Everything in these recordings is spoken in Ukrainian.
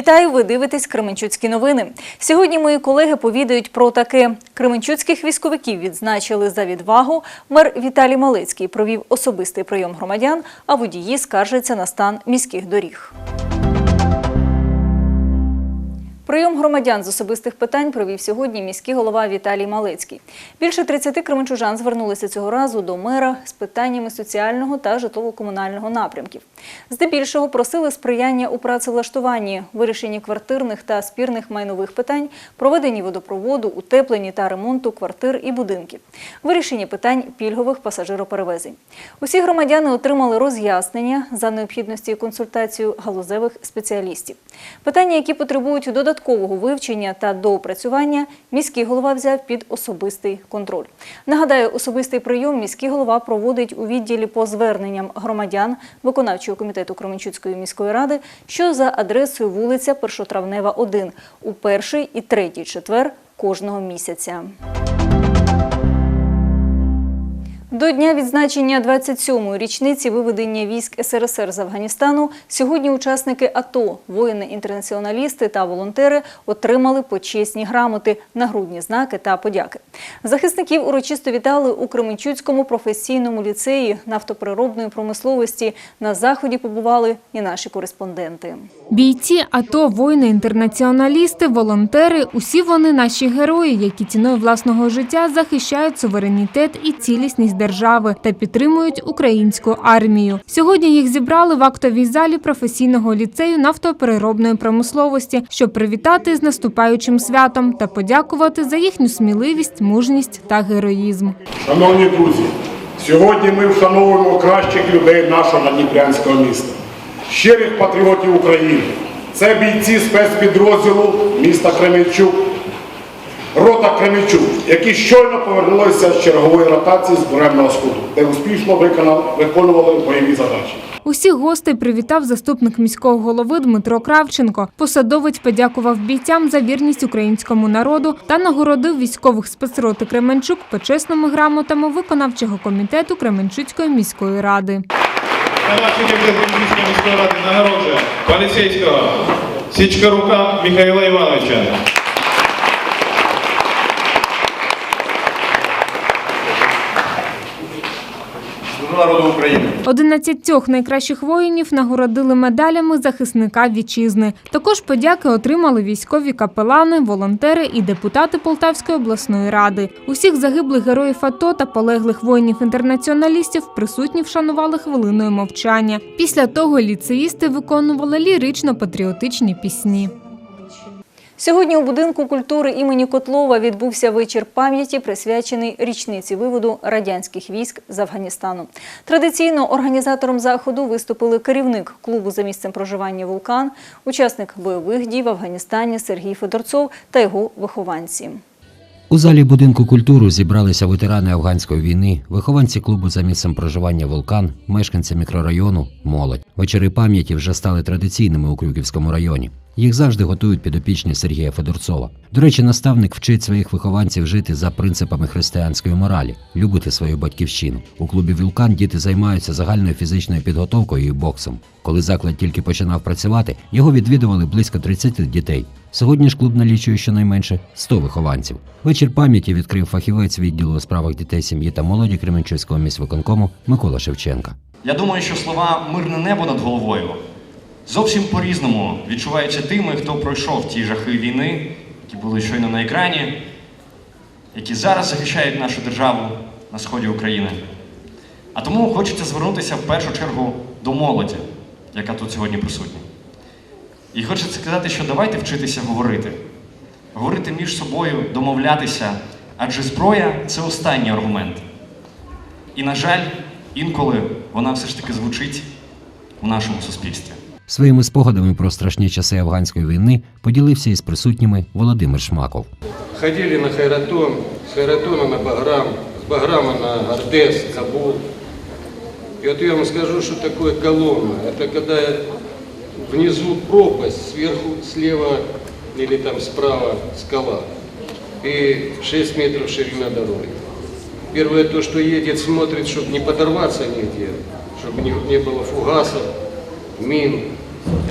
Вітаю! Ви дивитесь Кременчуцькі новини. Сьогодні мої колеги повідають про таке. Кременчуцьких військовиків відзначили за відвагу. Мер Віталій Малецький провів особистий прийом громадян, а водії скаржаться на стан міських доріг. Прийом громадян з особистих питань провів сьогодні міський голова Віталій Малецький. Більше 30 кременчужан звернулися цього разу до мера з питаннями соціального та житлово-комунального напрямків. Здебільшого просили сприяння у працевлаштуванні, вирішенні квартирних та спірних майнових питань, проведенні водопроводу, утепленні та ремонту квартир і будинків, вирішенні питань пільгових пасажироперевезень. Усі громадяни отримали роз'яснення за необхідності консультацію галузевих спеціалістів. Питання, які потребують додаткового вивчення та доопрацювання, міський голова взяв під особистий контроль. Нагадаю, особистий прийом міський голова проводить у відділі по зверненням громадян виконавчого комітету Кременчуцької міської ради, що за адресою вулиця Першотравнева, 1 у перший і третій четвер кожного місяця. До дня відзначення 27-ї річниці виведення військ СРСР з Афганістану сьогодні учасники АТО, воїни-інтернаціоналісти та волонтери отримали почесні грамоти, нагрудні знаки та подяки. Захисників урочисто вітали у Кременчуцькому професійному ліцеї нафтоприробної промисловості. На заході побували і наші кореспонденти. Бійці АТО, воїни, інтернаціоналісти, волонтери – усі вони наші герої, які ціною власного життя захищають суверенітет і цілісність держави та підтримують українську армію. Сьогодні їх зібрали в актовій залі професійного ліцею нафтопереробної промисловості, щоб привітати з наступаючим святом та подякувати за їхню сміливість, мужність та героїзм. Шановні друзі, сьогодні ми вшановуємо кращих людей нашого надніпрянського міста, щирих патріотів України. Це бійці спецпідрозділу міста Кременчук, рота Кременчук, які щойно повернулися з чергової ротації з Буремного Сходу, де успішно виконали- виконували бойові задачі. Усіх гостей привітав заступник міського голови Дмитро Кравченко. Посадовець подякував бійцям за вірність українському народу та нагородив військових спецроти Кременчук почесними грамотами виконавчого комітету Кременчуцької міської ради. Кремлівської міської ради нагороджує поліцейського Січкарука Михайла Івановича. Народу України. 11 найкращих воїнів нагородили медалями захисника вітчизни. Також подяки отримали військові капелани, волонтери і депутати Полтавської обласної ради. Усіх загиблих героїв АТО та полеглих воїнів-інтернаціоналістів присутні вшанували хвилиною мовчання. Після того ліцеїсти виконували лірично-патріотичні пісні. Сьогодні у будинку культури імені Котлова відбувся вечір пам'яті, присвячений річниці виводу радянських військ з Афганістану. Традиційно організатором заходу виступили керівник клубу за місцем проживання Вулкан, учасник бойових дій в Афганістані Сергій Федорцов та його вихованці. У залі будинку культури зібралися ветерани афганської війни, вихованці клубу за місцем проживання Вулкан, мешканці мікрорайону, молодь. Вечори пам'яті вже стали традиційними у Крюківському районі. Їх завжди готують підопічні Сергія Федорцова. До речі, наставник вчить своїх вихованців жити за принципами християнської моралі, любити свою батьківщину. У клубі Вулкан діти займаються загальною фізичною підготовкою і боксом. Коли заклад тільки починав працювати, його відвідували близько 30 дітей. Сьогодні ж клуб налічує щонайменше 100 вихованців. Вечір пам'яті відкрив фахівець відділу у справах дітей, сім'ї та молоді Кременчуцького міськвиконкому Микола Шевченка. Я думаю, що слова мирне небо над головою зовсім по-різному відчуваються тими, хто пройшов ті жахи війни, які були щойно на екрані, які зараз захищають нашу державу на сході України. А тому хочеться звернутися в першу чергу до молоді, яка тут сьогодні присутня. І хочеться сказати, що давайте вчитися говорити, говорити між собою, домовлятися, адже зброя це останній аргумент. І, на жаль, інколи вона все ж таки звучить у нашому суспільстві. Своїми спогадами про страшні часи афганської війни поділився із присутніми Володимир Шмаков. Ходили на Хайратон, с Хайратона на Баграм, с Баграма на Ардес, Кабул. И вот я вам скажу, что такое колонна. Это когда внизу пропасть, сверху слева или там справа скала. И 6 метров ширина дороги. Первое то, что едет, смотрит, чтобы не подорваться нигде, чтобы не, не было фугасов, мин.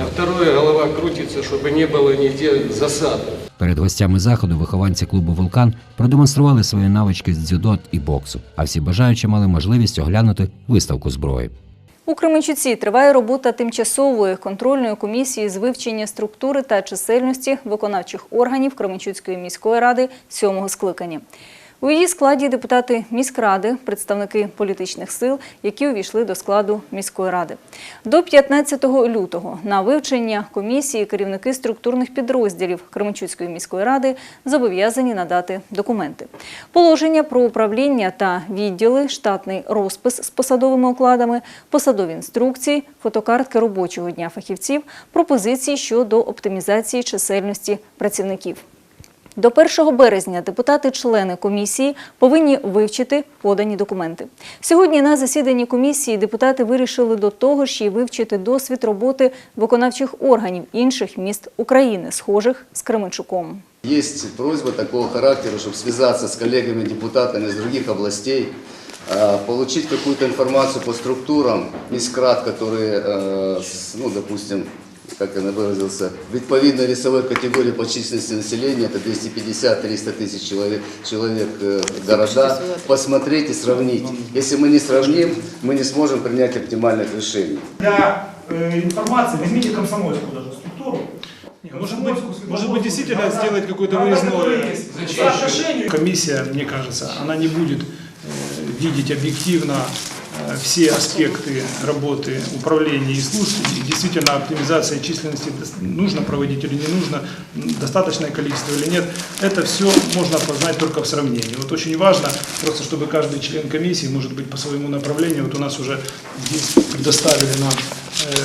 А второе, голова крутится, чтобы не было нигде засады. Перед гостями заходу вихованці клубу Вулкан продемонстрували свої навички з дзюдо і боксу, а всі бажаючі мали можливість оглянути виставку зброї. У Кременчуці триває робота тимчасової контрольної комісії з вивчення структури та чисельності виконавчих органів Кременчуцької міської ради сьомого скликання. У її складі депутати міськради, представники політичних сил, які увійшли до складу міської ради. До 15 лютого на вивчення комісії керівники структурних підрозділів Кременчуцької міської ради зобов'язані надати документи. Положення про управління та відділи, штатний розпис з посадовими окладами, посадові інструкції, фотокартки робочого дня фахівців, пропозиції щодо оптимізації чисельності працівників. До 1 березня депутати-члени комісії повинні вивчити подані документи. Сьогодні на засіданні комісії депутати вирішили до того ж і вивчити досвід роботи виконавчих органів інших міст України, схожих з Кременчуком. Есть просьба такого характера, чтобы связаться с коллегами-депутатами из других областей, э, получить какую-то информацию по структурам мискрат, которые, э, с- ну, допустим, как я выразился, в відповідной весовой категории по численности населения, это 250-300 тысяч человек, человек э, города, посмотреть и сравнить. Если мы не сравним, мы не сможем принять оптимальных решений. для э, информации возьмите комсомольскую даже структуру. Может быть, может быть, действительно сделать какое-то выездное соотношение. Комиссия, мне кажется, она не будет э, видеть объективно все аспекты работы управления и служб. Действительно, оптимизация численности нужно проводить или не нужно, достаточное количество или нет. Это все можно познать только в сравнении. Вот очень важно, просто чтобы каждый член комиссии, может быть, по своему направлению, вот у нас уже здесь предоставили нам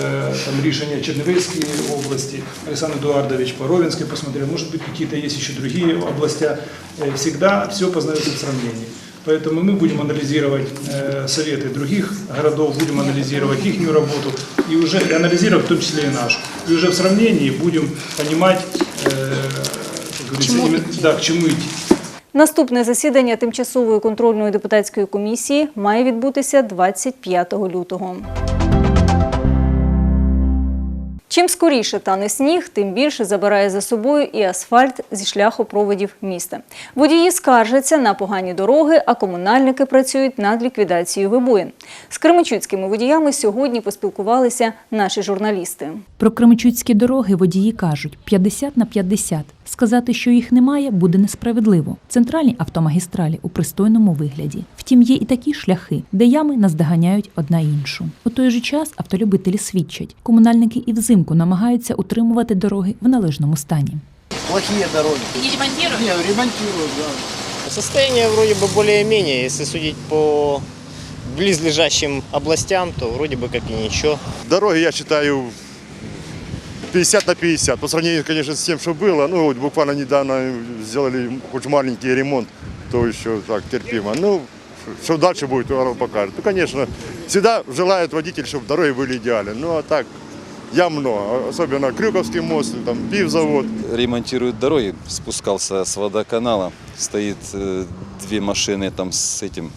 э, там, решения Чернівецкой области, Александр Эдуардович по Ровенской посмотрел, может быть, какие-то есть еще другие области. Э, Всегда все познается в сравнении. Поэтому мы будем анализировать э, советы других городов, будем анализировать их работу и уже и анализировать в том числе и нашу. И уже в сравнении будем понимать, э, как говорится, именно- да, к чему идти. Наступне засідання тимчасової контрольної депутатської комісії має відбутися 25 лютого. Чим скоріше тане сніг, тим більше забирає за собою і асфальт зі шляхопроводів міста. Водії скаржаться на погані дороги, а комунальники працюють над ліквідацією вибоїн. З кременчуцькими водіями сьогодні поспілкувалися наші журналісти. Про кременчуцькі дороги водії кажуть 50 на 50. Сказати, що їх немає, буде несправедливо. Центральні автомагістралі у пристойному вигляді. Втім, є і такі шляхи, де ями наздоганяють одна іншу. У той же час автолюбителі свідчать, комунальники і взимку намагаються утримувати дороги в належному стані. Плохие дороги. Не ремонтируют? Не, ремонтируют, да. Состояние вроде бы более-менее, если судить по близлежащим областям, то вроде бы как и ничего. Дороги, я считаю, 50 на 50. По сравнению, конечно, с тем, что было. Ну, вот буквально недавно сделали хоть маленький ремонт, то еще так терпимо. Ну, что дальше будет, то покажет. Ну, конечно, всегда желает водитель, чтобы дороги были идеальны. Ну, а так, ям много. Особенно Крюковский мост, там, пивзавод. ремонтируют дороги. Спускался с водоканала, стоит э, две машины там с этим,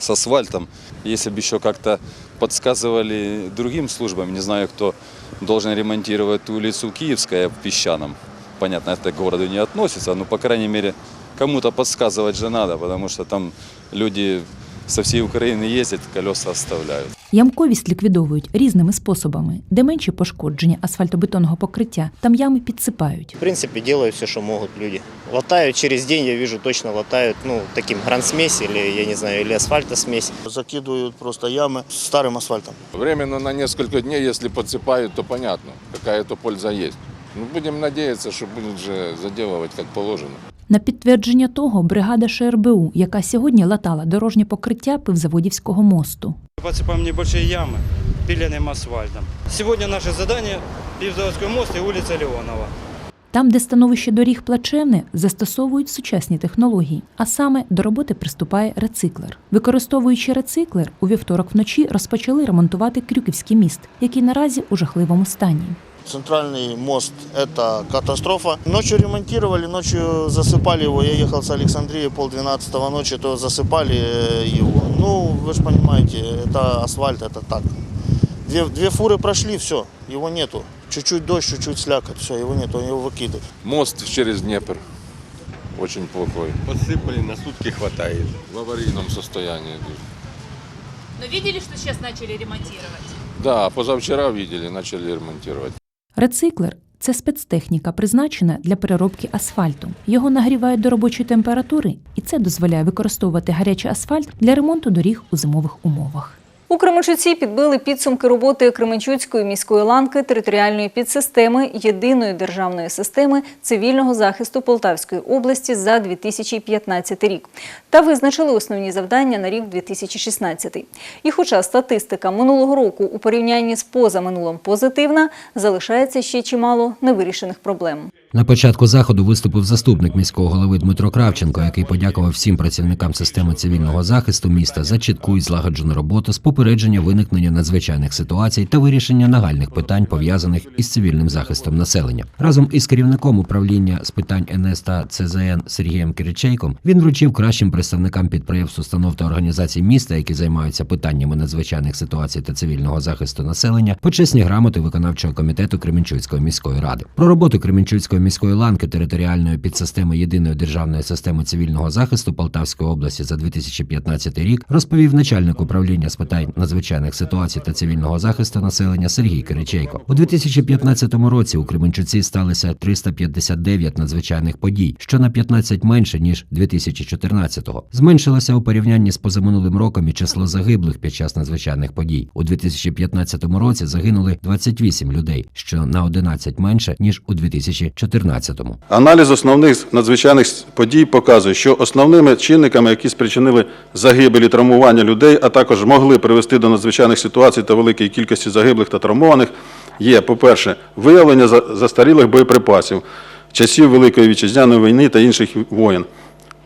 с асфальтом. Если бы еще как-то подсказывали другим службам, не знаю, кто должен ремонтировать улицу Киевская в Песчаном. Понятно, это к городу не относится, но, по крайней мере, кому-то подсказывать же надо, потому что там люди со всей Украины ездят, колеса оставляют. Ямковість ліквідовують різними способами, де менші пошкодження асфальтобетонного покриття, там ями підсипають. В принципе, делают все, что могут люди. Латают через день, я вижу, точно латают, ну, таким гранд-смесь или, я не знаю, или асфальтосмесь. Закидывают просто ямы старым асфальтом. Временно на несколько дней, если подсыпают, то понятно, какая-то польза есть. Ну, будем надеяться, что будут же заделывать как положено. На підтвердження того, бригада ШРБУ, яка сьогодні латала дорожнє покриття Пивзаводівського мосту. Подсыпаем небольшие ямы пиленным асфальтом. Сегодня наше задание – Пивзаводской мост и улица Леонова. Там, де становище доріг плачевне, застосовують сучасні технології, а саме до роботи приступає рециклер. Використовуючи рециклер, у вівторок вночі розпочали ремонтувати Крюківський міст, який наразі у жахливому стані. Центральный мост – это катастрофа. Ночью ремонтировали, ночью засыпали его. Я ехал с Александрии полдвенадцатого ночи, то засыпали э, его. Ну, вы же понимаете, это асфальт, это так. Две, две фуры прошли, все, его нету. Чуть-чуть дождь, чуть-чуть слякоть, все, его нету, его выкидывает. Мост через Днепр очень плохой. Подсыпали, на сутки хватает. В аварийном состоянии. Но видели, что сейчас начали ремонтировать? Да, позавчера видели, начали ремонтировать. Рециклер це спецтехніка, призначена для переробки асфальту. Його нагрівають до робочої температури, і це дозволяє використовувати гарячий асфальт для ремонту доріг у зимових умовах. У Кременчуці підбили підсумки роботи Кременчуцької міської ланки територіальної підсистеми єдиної державної системи цивільного захисту Полтавської області за 2015 рік та визначили основні завдання на рік 2016. І хоча статистика минулого року у порівнянні з позаминулим позитивна, залишається ще чимало невирішених проблем. На початку заходу виступив заступник міського голови Дмитро Кравченко, який подякував всім працівникам системи цивільного захисту міста за чітку і злагоджену роботу з попередження виникнення надзвичайних ситуацій та вирішення нагальних питань, пов'язаних із цивільним захистом населення. Разом із керівником управління з питань НС та ЦЗН Сергієм Киричейком він вручив кращим представникам підприємств, установ та організацій міста, які займаються питаннями надзвичайних ситуацій та цивільного захисту населення, почесні грамоти виконавчого комітету Кременчуцької міської ради. Про роботу Кременчуцької міської ланки територіальної підсистеми єдиної державної системи цивільного захисту Полтавської області за 2015 рік розповів начальник управління з питань надзвичайних ситуацій та цивільного захисту населення Сергій Киричейко. У 2015 році у Кременчуці сталося 359 надзвичайних подій, що на 15 менше ніж 2014-го. Зменшилося у порівнянні з позаминулим роком і число загиблих під час надзвичайних подій. У 2015 році загинули 28 людей, що на 11 менше ніж у 2014-му. Аналіз основних надзвичайних подій показує, що основними чинниками, які спричинили загибелі травмування людей, а також могли привести до надзвичайних ситуацій та великої кількості загиблих та травмованих, є, по-перше, виявлення за- застарілих боєприпасів часів Великої Вітчизняної війни та інших воєн.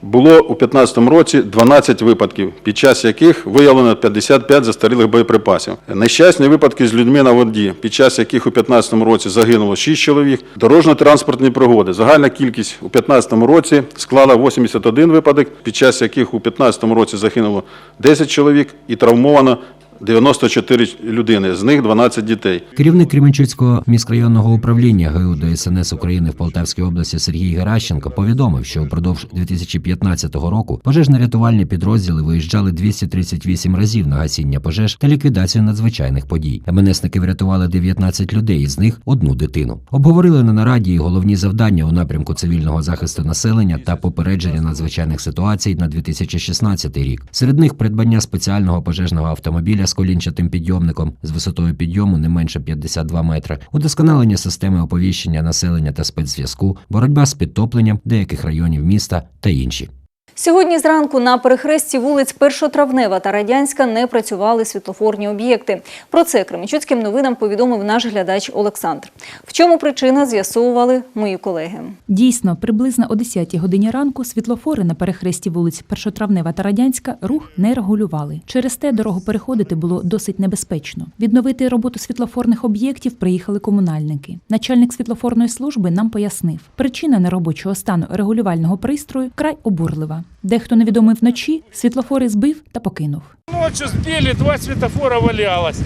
Було у 2015 році 12 випадків, під час яких виявлено 55 застарілих боєприпасів. Нещасні випадки з людьми на воді, під час яких у 2015 році загинуло 6 чоловік. Дорожньо-транспортні пригоди. Загальна кількість у 2015 році склала 81 випадок, під час яких у 2015 році загинуло 10 чоловік і травмовано 94 людини, з них 12 дітей. Керівник Кременчуцького міськрайонного управління ГУ ДСНС України в Полтавській області Сергій Геращенко повідомив, що впродовж 2015 року пожежно-рятувальні підрозділи виїжджали 238 разів на гасіння пожеж та ліквідацію надзвичайних подій. МНСники врятували 19 людей, із них одну дитину. Обговорили на нараді і головні завдання у напрямку цивільного захисту населення та попередження надзвичайних ситуацій на 2016 рік. Серед них придбання спеціального пожежного автомобіля з колінчатим підйомником з висотою підйому не менше 52 метри, удосконалення системи оповіщення населення та спецзв'язку, боротьба з підтопленням деяких районів міста та інші. Сьогодні зранку на перехресті вулиць Першотравнева та Радянська не працювали світлофорні об'єкти. Про це Кременчуцьким новинам повідомив наш глядач Олександр. В чому причина, з'ясовували мої колеги. Дійсно, приблизно о 10 годині ранку світлофори на перехресті вулиць Першотравнева та Радянська рух не регулювали. Через те дорогу переходити було досить небезпечно. Відновити роботу світлофорних об'єктів приїхали комунальники. Начальник світлофорної служби нам пояснив, причина неробочого стану регулювального пристрою край обурлива. Дехто невідомий вночі світлофори збив та покинув. Ночью сбили, два светофора валялось.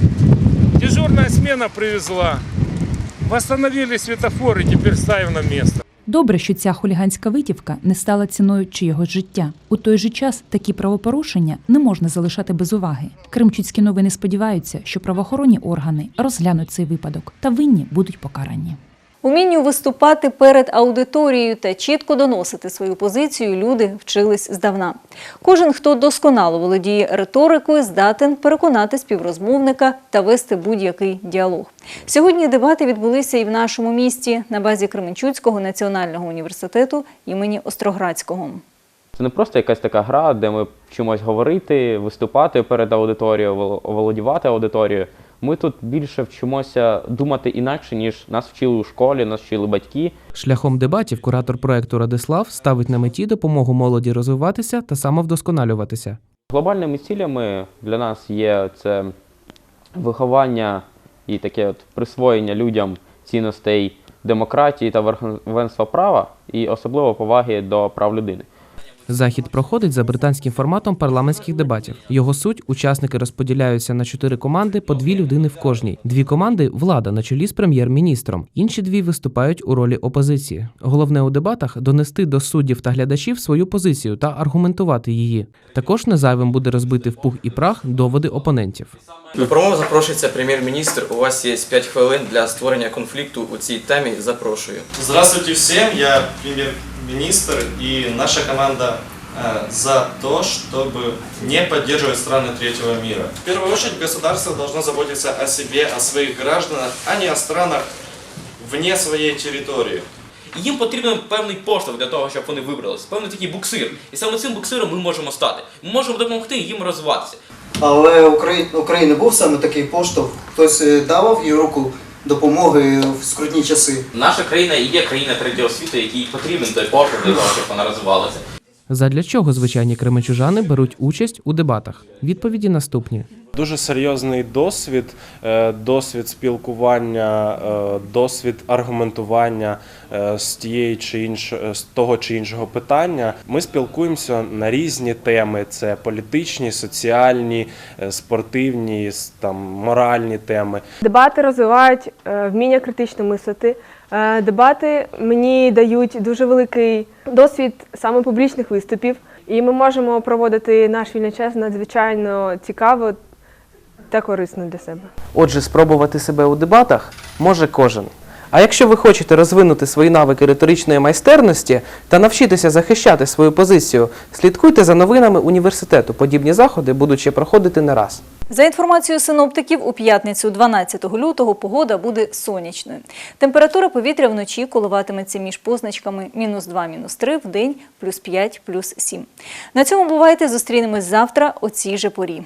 Дежурная смена привезла. Восстановили светофоры, теперь ставим на место. Добре, що ця хуліганська витівка не стала ціною чиєгось життя. У той же час такі правопорушення не можна залишати без уваги. Кримчуцькі новини сподіваються, що правоохоронні органи розглянуть цей випадок та винні будуть покарані. Умінню виступати перед аудиторією та чітко доносити свою позицію люди вчились здавна. Кожен, хто досконало володіє риторикою, здатен переконати співрозмовника та вести будь-який діалог. Сьогодні дебати відбулися і в нашому місті на базі Кременчуцького національного університету імені Остроградського. Це не просто якась така гра, де ми вчимось говорити, виступати перед аудиторією, вол- оволодівати аудиторією. Ми тут більше вчимося думати інакше, ніж нас вчили у школі, нас вчили батьки. Шляхом дебатів куратор проекту Радислав ставить на меті допомогу молоді розвиватися та самовдосконалюватися. Глобальними цілями для нас є це виховання і таке от присвоєння людям цінностей демократії та верховенства права, і особливо поваги до прав людини. Захід проходить за британським форматом парламентських дебатів. Його суть учасники розподіляються на чотири команди по дві людини в кожній. Дві команди влада на чолі з прем'єр-міністром. Інші дві виступають у ролі опозиції. Головне у дебатах донести до суддів та глядачів свою позицію та аргументувати її. Також не зайвим буде розбити в пух і прах доводи опонентів. До промови запрошується прем'єр-міністр. У вас є 5 хвилин для створення конфлікту у цій темі. Запрошую. Здравствуйте всем, я премьер-министр и наша команда за то, чтобы не поддерживать страны третьего мира. В первую очередь государство должно заботиться о себе, о своих гражданах, а не о странах вне своей территории. Їм потрібен певний поштовх для того, щоб вони вибралися, певний такий буксир. І саме цим буксиром ми можемо стати. Ми можемо допомогти їм розвиватися. Але Украї... України був саме такий поштовх. Хтось е, давав їй руку допомоги в скрутні часи. Наша країна і є країна третього світу, якій потрібен той поштовх для того, щоб вона розвивалася. Задля чого звичайні кременчужани беруть участь у дебатах? Відповіді наступні. Дуже серйозний досвід, е, досвід спілкування, е, досвід аргументування е, з тієї чи іншого з того чи іншого питання. Ми спілкуємося на різні теми: це політичні, соціальні, спортивні, там моральні теми. Дебати розвивають вміння критично мислити. Е, Дебати мені дають дуже великий досвід саме публічних виступів, і ми можемо проводити наш вільний час надзвичайно цікаво та корисно для себе. Отже, спробувати себе у дебатах може кожен. А якщо ви хочете розвинути свої навики риторичної майстерності та навчитися захищати свою позицію, слідкуйте за новинами університету. Подібні заходи будуть ще проходити не раз. За інформацією синоптиків, у п'ятницю 12 лютого погода буде сонячною. Температура повітря вночі коливатиметься між позначками мінус 2, мінус 3, в день плюс 5, плюс 7. На цьому бувайте, зустрінемось завтра о цій же порі.